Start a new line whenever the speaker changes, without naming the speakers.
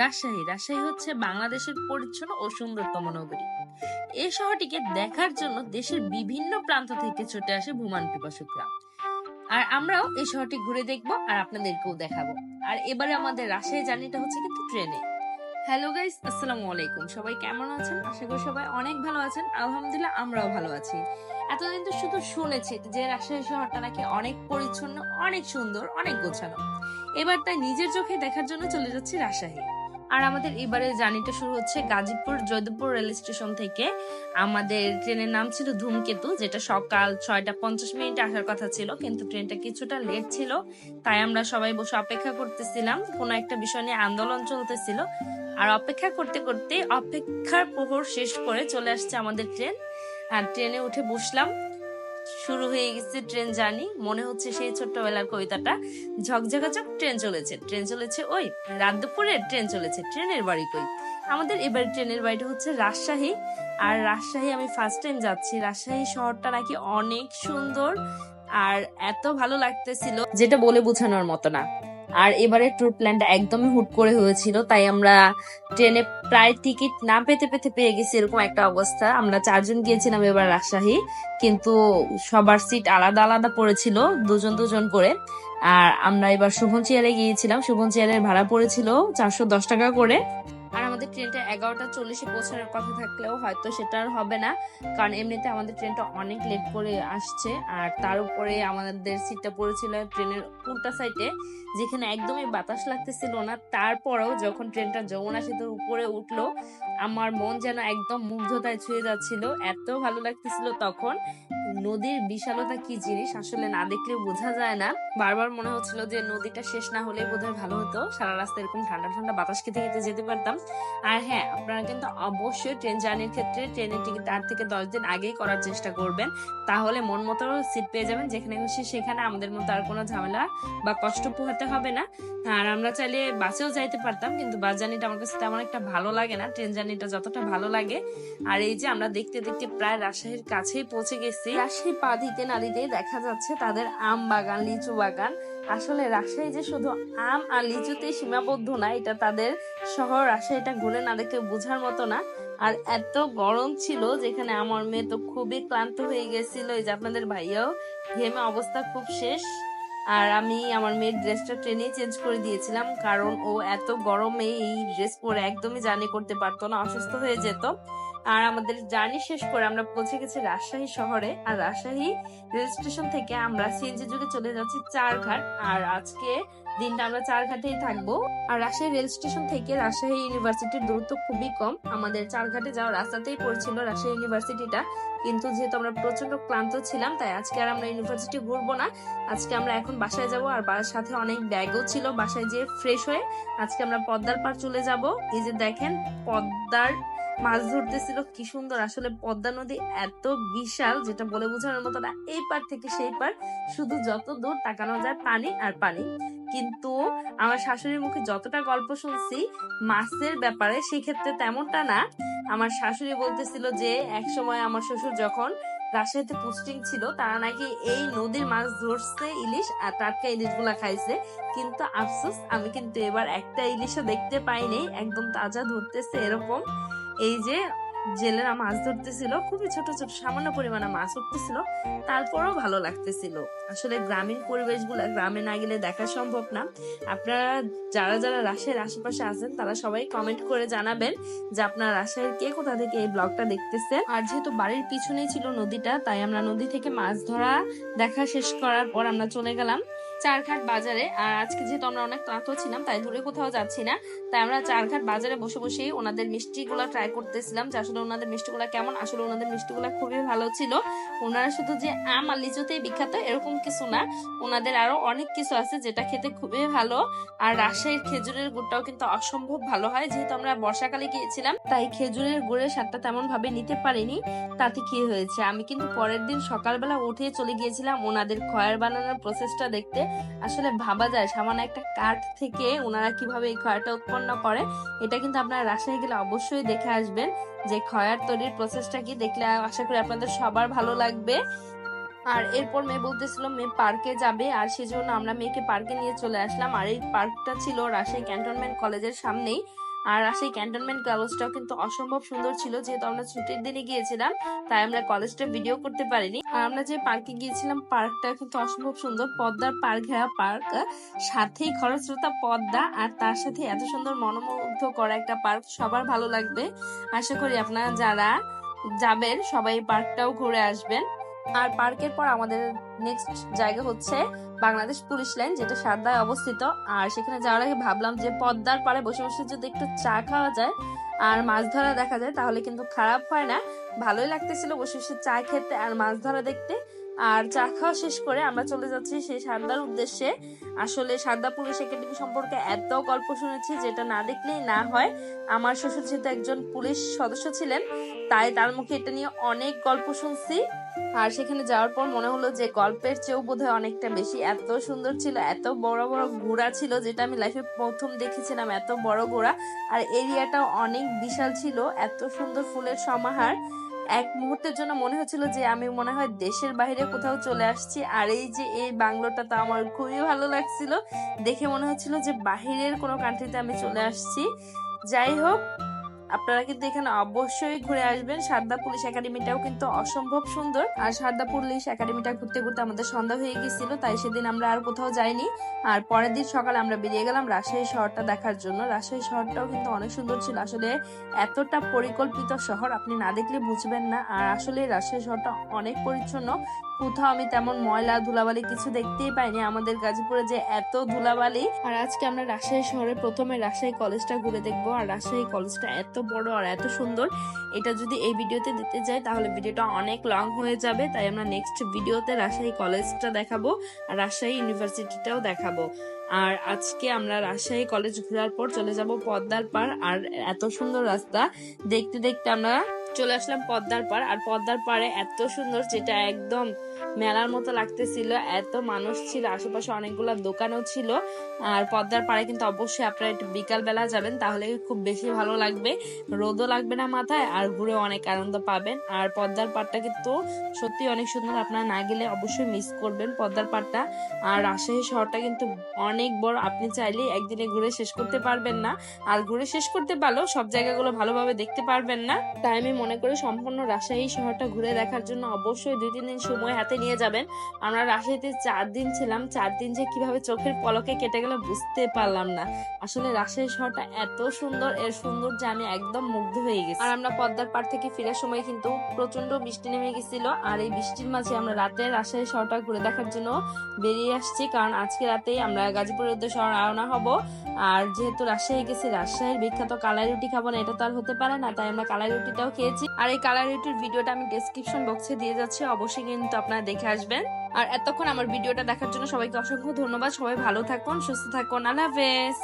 রাজশাহী। রাজশাহী হচ্ছে বাংলাদেশের পরিচ্ছন্ন ও সুন্দরতম নগরী। এই শহরটিকে দেখার জন্য দেশের বিভিন্ন প্রান্ত থেকে ছুটে আসে ভ্রমণ পিপাসুকরা আর আমরাও এই শহরটি ঘুরে দেখব আর আপনাদেরকেও দেখাবো। আর এবারে আমাদের রাজশাহী জার্নিটা হচ্ছে কিন্তু ট্রেনে। হ্যালো গাইস, আসসালামু আলাইকুম। সবাই কেমন আছেন? আশা করি সবাই অনেক ভালো আছেন। আলহামদুলিল্লাহ আমরাও ভালো আছি। এতদিন তো শুধু শুনেছি যে রাজশাহী শহরটা নাকি অনেক পরিচ্ছন্ন, অনেক সুন্দর, অনেক গোছানো। এবার তাই নিজের চোখে দেখার জন্য চলে যাচ্ছি রাজশাহী। আর আমাদের এবারে জার্নিটা শুরু হচ্ছে গাজীপুর জয়দেবপুর রেল স্টেশন থেকে। আমাদের ট্রেনের নাম ছিল ধূমকেতু, যেটা সকাল ছয়টা পঞ্চাশ মিনিটে আসার কথা ছিল, কিন্তু ট্রেনটা কিছুটা লেট ছিল। তাই আমরা সবাই বসে অপেক্ষা করতেছিলাম। কোনো একটা বিষয় নিয়ে আন্দোলন চলতেছিল। আর অপেক্ষা করতে করতে অপেক্ষার প্রহর শেষ করে চলে আসছে আমাদের ট্রেন। আর ট্রেনে উঠে বসলাম। শুরু হয়ে গেছে ট্রেন জার্নি। মনে হচ্ছে সেই ছোট্টবেলার কবিতাটা। ঝকঝকাঝক ট্রেন চলেছে। ট্রেন চলেছে ওই রাত দুপুরে ট্রেন চলেছে ট্রেনের বাড়ি কই। আমাদের এবার ট্রেনের বাড়িটা হচ্ছে রাজশাহী। আর রাজশাহী আমি ফার্স্ট টাইম যাচ্ছি। রাজশাহী শহরটা নাকি অনেক সুন্দর আর এত ভালো লাগতেছিল, যেটা বলে বোঝানোর মতো না। আর এবারে ট্যুর প্ল্যানটা একদমই হুট করে হয়েছিল, তাই আমরা ট্রেনে প্রায় টিকিট না পেতে পেতে পেয়ে গেছি এরকম একটা অবস্থা। আমরা চারজন গিয়েছিলাম এবার রাজশাহী, কিন্তু সবার সিট আলাদা আলাদা পড়েছিল, দুজন দুজন করে। আর আমরা এবার শুভন চেয়ারে গিয়েছিলাম, শুভন চেয়ারের ভাড়া পড়েছিল চারশো দশ টাকা করে। আমাদের ট্রেনটা এগারোটা চল্লিশে পৌঁছানোর কথা থাকলেও হয়তো সেটা আর হবে না। কারণ এমনিতে আমাদের ট্রেনটা অনেক লেট করে আসছে। আর তার উপরে আমাদের সিটটা পড়েছিল ট্রেনের উল্টা সাইডে যেখানে একদমই বাতাস লাগতেছিল না। তারপরেও যখন ট্রেনটা যমুনা সেতুর উপরে উঠল, আমার মন যেন একদম মুগ্ধতায় ছুঁয়ে যাচ্ছিল। এত ভালো লাগতেছিল তখন নদীর বিশালতা কি জিনিস আসলে না দেখলে বোঝা যায় না। বারবার মনে হচ্ছিল যে নদীটা শেষ না হলে বোধহয় ভালো হতো। সারা রাস্তা এরকম ঠান্ডা ঠান্ডা বাতাস খেতে খেতে যেতে পারতাম। আর হ্যাঁ আপনারা কিন্তু অবশ্যই ট্রেন জার্নির ক্ষেত্রে ট্রেনের টিকিট তার থেকে দশ দিন আগেই করার চেষ্টা করবেন। তাহলে মন মতো সিট পেয়ে যাবেন যেখানে খুশি সেখানে আমাদের মতো আর কোনো ঝামেলা বা কষ্ট পোহাতে হবে না। আর আমরা চাইলে বাসেও যাইতে পারতাম, কিন্তু বাস জার্নিটা আমার কাছে তেমন একটা ভালো লাগে না। ট্রেন জার্নিটা যতটা ভালো লাগে। আর এই যে আমরা দেখতে দেখতে প্রায় রাজশাহীর কাছেই পৌঁছে গেছি। রাজশাহী পা দিতে না দিতে দেখা যাচ্ছে তাদের আম বাগান, লিচু বাগান। আসলে রাজশাহী যে শুধু আম আর লিচুতেই সীমাবদ্ধ না, এটা তাদের শহর। রাজশাহীটা ঘুরে না দেখে বোঝার মতো না। আর এত গরম ছিল যেখানে আমার মেয়ে তো খুবই ক্লান্ত হয়ে গেছিল। এই যে আপনাদের ভাইয়াও ঘেমে অবস্থা খুব শেষ। আর আমি আমার মেয়ের ড্রেসটা ট্রেনে চেঞ্জ করে দিয়েছিলাম, কারণ ও এত গরমে এই ড্রেস পরে একদমই জার্নি করতে পারতো না, অসুস্থ হয়ে যেত। আর আমাদের জার্নি শেষ করে আমরা পৌঁছে গেছি রাজশাহী শহরে। আর রাজশাহী রেল স্টেশন থেকে আমরা সিএনজি যুগে চলে যাচ্ছি চারঘাট। আর আজকে দিনটা আমরা চারঘাটেই থাকব। আর রাজশাহী রেল স্টেশন থেকে রাজশাহী ইউনিভার্সিটির দূরত্ব খুবই কম। আমাদের চারঘাটে যাওয়ার রাস্তাতেই পড়ছিল রাজশাহী ইউনিভার্সিটিটা। কিন্তু যেহেতু আমরা প্রচণ্ড ক্লান্ত ছিলাম, তাই আজকে আর আমরা ইউনিভার্সিটি ঘুরবো না। আজকে আমরা এখন বাসায় যাব আর সাথে অনেক ব্যাগও ছিল বাসায় যেয়ে ফ্রেশ হয়ে আজকে আমরা পদ্মার পার চলে যাব। এই যে দেখেন, পদ্মার মাছ ধরতেছিল, কি সুন্দর। আসলে পদ্মা নদী এত বিশাল, যেটা বলে বোঝানোর মতো না, এই পার থেকে সেই পার। শুধু যত দূর তাকানো যায় পানি আর পানি। কিন্তু আমার শাশুড়ির মুখে যতটা গল্প শুনছি, মাছের ব্যাপারে সেক্ষেত্রে তেমনটা না। আমার শাশুড়ি বলতেছিল যে, এক সময় আমার শ্বশুর যখন রাজশাহীতে পোস্টিং ছিল, তারা নাকি এই নদীর মাছ ধরছে ইলিশ আর টাটকা ইলিশগুলা খাইছে। কিন্তু আফসোস, আমি কিন্তু এবার একটা ইলিশও দেখতে পাইনি, একদম তাজা ধরতেছে এরকম। এই যে জেলেরা মাছ ধরতেছিল, খুবই ছোট ছোট, সামান্য পরিমাণে মাছ উঠতেছিল তারপরও ভালো লাগতেছিল। আসলে গ্রামীণ পরিবেশগুলো, গ্রামে না গেলে দেখা সম্ভব না। আপনারা যারা যারা রাজশাহীর আশেপাশে আছেন, তারা সবাই কমেন্ট করে জানাবেন যে আপনার রাজশাহীর কে কোথা থেকে এই ব্লগটা দেখতেছে। আর যেহেতু বাড়ির পিছনেই ছিল নদীটা, তাই আমরা নদী থেকে মাছ ধরা দেখা শেষ করার পর আমরা চলে গেলাম। চারঘাট বাজারে, আর আজকে যেহেতু আমরা অনেক ক্লান্ত ছিলাম, তাই দূরে কোথাও যাচ্ছি না। তাই আমরা চারঘাট বাজারে বসে বসেই ওনাদের মিষ্টিগুলো ট্রাই করতেছিলাম যে আসলে ওনাদের মিষ্টিগুলো কেমন, আসলে ওনাদের মিষ্টিগুলো খুবই ভালো ছিল। ওনারা শুধু যে আম আর লিচুতেই বিখ্যাত এরকম কিছু না, ওনাদের আরও অনেক কিছু আছে যেটা খেতে খুবই ভালো। আর রাজশাহীর খেজুরের গুড়টাও কিন্তু অসম্ভব ভালো হয়, যেহেতু আমরা বর্ষাকালে গিয়েছিলাম, তাই খেজুরের গুড়ের স্বাদটা তেমন ভাবে নিতে পারিনি, তাতে কি হয়েছে? আমি কিন্তু পরের দিন সকালবেলা উঠে চলে গিয়েছিলাম ওনাদের খয়ের বানানোর প্রসেসটা দেখতে। আসলে ভাবা যায়, সামান্য একটা কাঠ থেকে ওনারা কীভাবে এই ক্ষয়টা উৎপন্ন করে, এটা কিন্তু আপনারা রাজশাহী গেলে অবশ্যই দেখে আসবেন যে খয়ার তৈরির প্রসেসটা কি, দেখলে আশা করি আপনাদের সবার ভালো লাগবে। আর এরপর মেয়ে বলতেছিল, মেয়ে পার্কে যাবে। আর সেজন্য আমরা মেয়েকে পার্কে নিয়ে চলে আসলাম। আর এই পার্কটা ছিল রাজশাহী ক্যান্টনমেন্ট কলেজের সামনেই। আর সেই ক্যান্টনমেন্ট কলেজটাও কিন্তু অসম্ভব সুন্দর ছিল, যেহেতু আমরা ছুটির দিনে গিয়েছিলাম, তাই আমরা কলেজটা ভিডিও করতে পারিনি। আর আমরা যে পার্কে গিয়েছিলাম পার্কটা কিন্তু অসম্ভব সুন্দর, পদ্মার পার্ক ঘেরা পার্ক সাথেই খরস্রোতা পদ্মা, আর তার সাথে এত সুন্দর মনোমুগ্ধ করা একটা পার্ক সবার ভালো লাগবে। আশা করি আপনারা যারা যাবেন, সবাই পার্কটাও ঘুরে আসবেন। আর পার্কের পর আমাদের নেক্সট জায়গা হচ্ছে বাংলাদেশ পুলিশ লাইন, যেটা সারদায় অবস্থিত। আর সেখানে যাওয়ার আগে ভাবলাম যে পদ্মার পাড়ে বসে বসে যদি একটু চা খাওয়া যায় আর মাছ ধরা দেখা যায়, তাহলে কিন্তু খারাপ হয় না। ভালোই লাগতেছিল বসে বসে চা খেতে আর মাছ ধরা দেখতে। আর চা খাওয়া শেষ করে আমরা চলে যাচ্ছি সেই সারদার উদ্দেশ্যে। আসলে সারদা পুলিশ একাডেমি সম্পর্কে এত গল্প শুনেছি যেটা না দেখলেই না হয়। আমার শ্বশুর যেহেতু একজন পুলিশ সদস্য ছিলেন। তাই তার মুখে এটা নিয়ে অনেক গল্প শুনছি। আর সেখানে যাওয়ার পর মনে হলো যে গল্পের চেয়েও বোধহয় অনেকটা বেশি। এত সুন্দর ছিল, এত বড় বড় ঘোড়া ছিল, যেটা আমি লাইফে প্রথম দেখেছিলাম, এত বড় ঘোড়া। আর এরিয়াটাও অনেক বিশাল ছিল, এত সুন্দর ফুলের সমাহার। এক মুহূর্তের জন্য মনে হচ্ছিল যে আমি মনে হয় দেশের বাইরে কোথাও চলে আসছি। আর এই যে এই বাংলোটা তো আমার খুবই ভালো লাগছিল। দেখে মনে হচ্ছিল যে বাহিরের কোনো কান্ট্রিতে আমি চলে আসছি। যাই হোক আপনারা কিন্তু এখানে অবশ্যই ঘুরে আসবেন। সারদা পুলিশ একাডেমিটাও কিন্তু অসম্ভব সুন্দর। আর সারদা পুলিশ একাডেমিটা ঘুরতে ঘুরতে আমাদের সন্ধ্যা হয়ে গেছিল, তাই সেদিন আমরা আর কোথাও যাইনি। আর পরের দিন সকালে আমরা বেরিয়ে গেলাম রাজশাহী শহরটা দেখার জন্য। রাজশাহী শহরটাও কিন্তু অনেক সুন্দর ছিল। আসলে এতটা পরিকল্পিত শহর আপনি না দেখলে বুঝবেন না। আর আসলে রাজশাহী শহরটা অনেক পরিচ্ছন্ন। কোথাও আমি তেমন ময়লা, ধুলাবালি কিছু দেখতেই পাইনি। আমাদের গাজীপুরে যে এত ধুলাবালি। আর আজকে আমরা রাজশাহী শহরে প্রথমে রাজশাহী কলেজটা ঘুরে দেখব। আর রাজশাহী কলেজটা এত বড় আর এত সুন্দর। এটা যদি এই ভিডিওতে দিতে যাই, তাহলে ভিডিওটা অনেক লং হয়ে যাবে। তাই আমরা নেক্সট ভিডিওতে রাজশাহী কলেজটা দেখাবো আর রাজশাহী ইউনিভার্সিটিটাও দেখাবো। আর আজকে আমরা রাজশাহী কলেজ ঘোরার পর চলে যাব পদ্মার পার আর এত সুন্দর রাস্তা। দেখতে দেখতে আমরা চলে আসলাম পদ্মার পার আর পদ্মার পাড়ে এত সুন্দর যেটা একদম মেলার মতো লাগতেছিল। এত মানুষ ছিল, আশেপাশে অনেকগুলো দোকানও ছিল। আর পদ্মার পাড়ে কিন্তু অবশ্যই আপনারা একটু বিকাল বেলা যাবেন, তাহলে খুব বেশি ভালো লাগবে। রোদও লাগবে না মাথায়, আর ঘুরে অনেক আনন্দ পাবেন। আর পদ্মার পাড়টা কিন্তু সত্যি অনেক সুন্দর, আপনারা না গেলে অবশ্যই মিস করবেন পদ্মার পাড়টা। আর রাজশাহী শহরটা কিন্তু অনেক বড়, আপনি চাইলে একদিনে ঘুরে শেষ করতে পারবেন না। আর ঘুরে শেষ করতে পারলেও সব জায়গাগুলো ভালোভাবে দেখতে পারবেন না। তাই আমি মনে করি সম্পূর্ণ রাজশাহী শহরটা ঘুরে দেখার জন্য অবশ্যই দুই, তিন দিন সময় হাতে নিয়ে যাবেন। আমরা রাজশাহীতে চার দিন ছিলাম, চার দিন যে কীভাবে চোখের পলকে কেটে গেল বুঝতে পারলাম না। আসলে রাজশাহী শহরটা এত সুন্দর, এর সুন্দর যে আমি একদম মুগ্ধ হয়ে গেছি। আর আমরা পদ্মার পাড় থেকে ফেরার সময় কিন্তু প্রচণ্ড বৃষ্টি নেমে গেছিল। আর এই বৃষ্টির মাঝে আমরা রাতে রাজশাহী শহরটা ঘুরে দেখার জন্য বেরিয়ে আসছি। কারণ আজকে রাতেই আমরা গাজীপুরের উদ্দেশ্যে রওনা হব। আর যেহেতু রাজশাহী গেছি, রাজশাহীর বিখ্যাত কালাই রুটি খাব না, এটা তো আর হতে পারে না। তাই আমরা কালাই রুটিটাও খেয়েছি। আর এই কালাই রুটির ভিডিওটা আমি ডেসক্রিপশন বক্সে দিয়ে যাচ্ছি। অবশ্যই কিন্তু আপনারা দেখে আসবেন। আর এতক্ষণ আমার ভিডিওটা দেখার জন্য সবাইকে অসংখ্য ধন্যবাদ। সবাই ভালো থাকুন, সুস্থ থাকুন। আল্লাহ হাফেজ।